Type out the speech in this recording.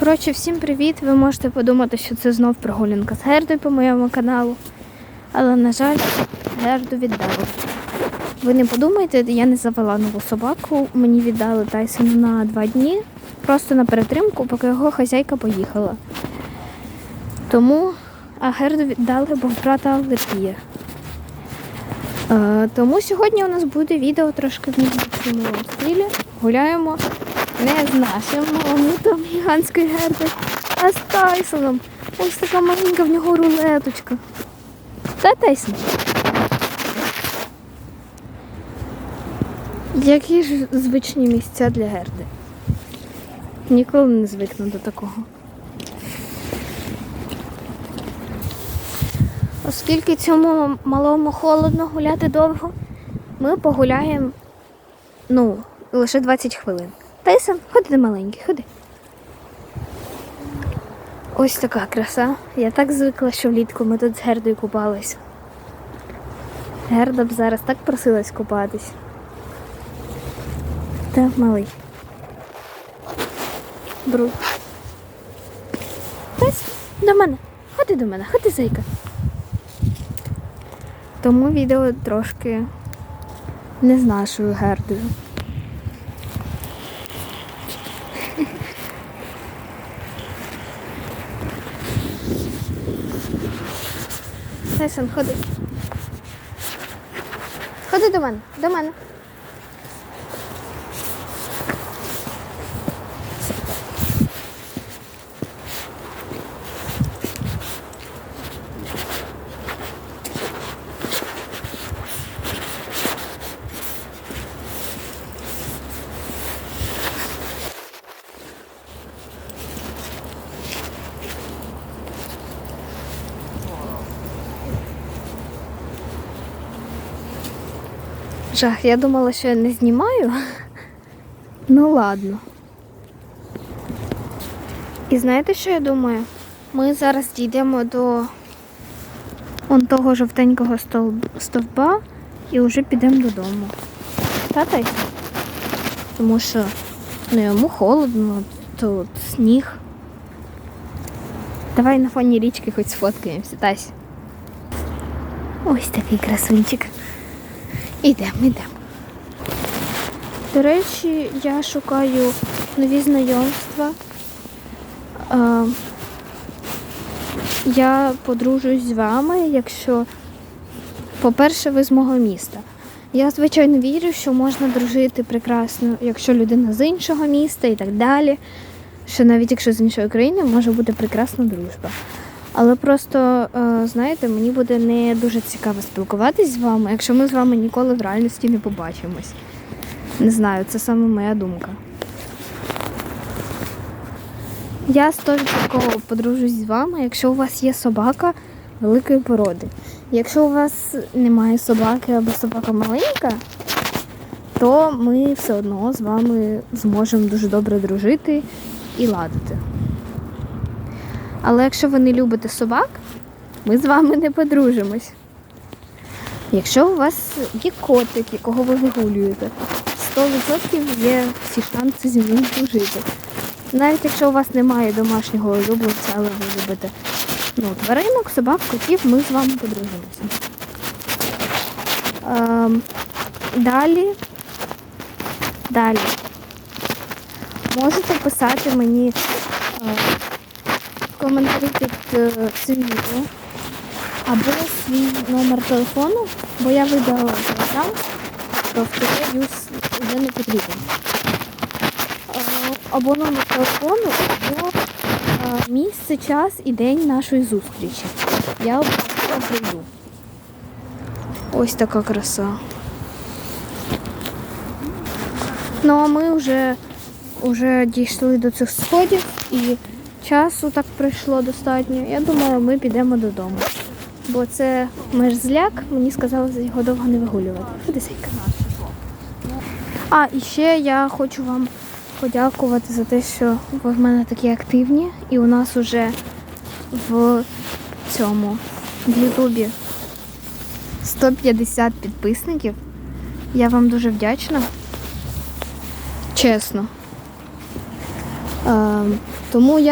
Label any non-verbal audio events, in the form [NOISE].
Коротше, всім привіт! Ви можете подумати, що це знов прогулянка з Гердою по моєму каналу. Але, на жаль, Герду віддали. Ви не подумайте, я не завела нову собаку. Мені віддали Тайсона на два дні, просто на перетримку, поки його хазяйка поїхала. Тому а Герду віддали, бо брата алергія. Е, тому сьогодні у нас буде відео трошки в незвичному стилі. Гуляємо не з нашим мамутом гігантської герди, а з Тайсоном. Ось така маленька в нього рулеточка. Та Тайсон. Які ж звичні місця для герди? Ніколи не звикну до такого. Оскільки цьому малому холодно гуляти довго, ми погуляємо ну, лише 20 хвилин. Тайсон, ходи маленький, ходи. Ось така краса. Я так звикла, що влітку ми тут з Гердою купалися. Герда б зараз так просилась купатись. Та малий. Бруд. Тайсон, до мене. Ходи до мене, ходи, зайка. Тому відео трошки не з нашою гердою. Тайсон, ходи. Ходи до мене, до мене. Жах, я думала, що я не знімаю. [LAUGHS] Ну ладно. І знаєте, що я думаю? Ми зараз дійдемо до он того жовтенького стовба і вже підемо додому. Та Тайс? Тому що ну, йому холодно, тут сніг. Давай на фоні річки хоч сфоткаємося, Тась. Ось такий красунчик. Ідемо, ідемо. До речі, я шукаю нові знайомства. Я подружусь з вами, якщо, по-перше, ви з мого міста. Я, звичайно, вірю, що можна дружити прекрасно, якщо людина з іншого міста і так далі. Що навіть якщо з іншої країни може бути прекрасна дружба. Але просто, е, знаєте, мені буде не дуже цікаво спілкуватись з вами, якщо ми з вами ніколи в реальності не побачимось. Не знаю, це саме моя думка. Я 100% подружусь з вами, якщо у вас є собака великої породи. Якщо у вас немає собаки або собака маленька, то ми все одно з вами зможемо дуже добре дружити і ладити. Але якщо ви не любите собак, ми з вами не подружимось. Якщо у вас є котик, якого ви вигулюєте, 100% є всі шанси з ним дружити. Навіть якщо у вас немає домашнього улюбленця, але ви любите ну, тваринок, собак, котів, ми з вами подружимося. Ем, далі. Далі. Можете писати мені е, коментарі під е, цим відео або свій номер телефону, бо я видала телеграм, то в юз вже не потрібен. Або номер телефону, або е, місце, час і день нашої зустрічі. Я обов'язково прийду. Ось така краса. Ну а ми вже, вже дійшли до цих сходів і часу так пройшло достатньо. Я думаю, ми підемо додому. Бо це мерзляк, мені сказали його довго не вигулювати. Ходи, А, і ще я хочу вам подякувати за те, що ви в мене такі активні. І у нас уже в цьому в Ютубі 150 підписників. Я вам дуже вдячна. Чесно. Ем, тому я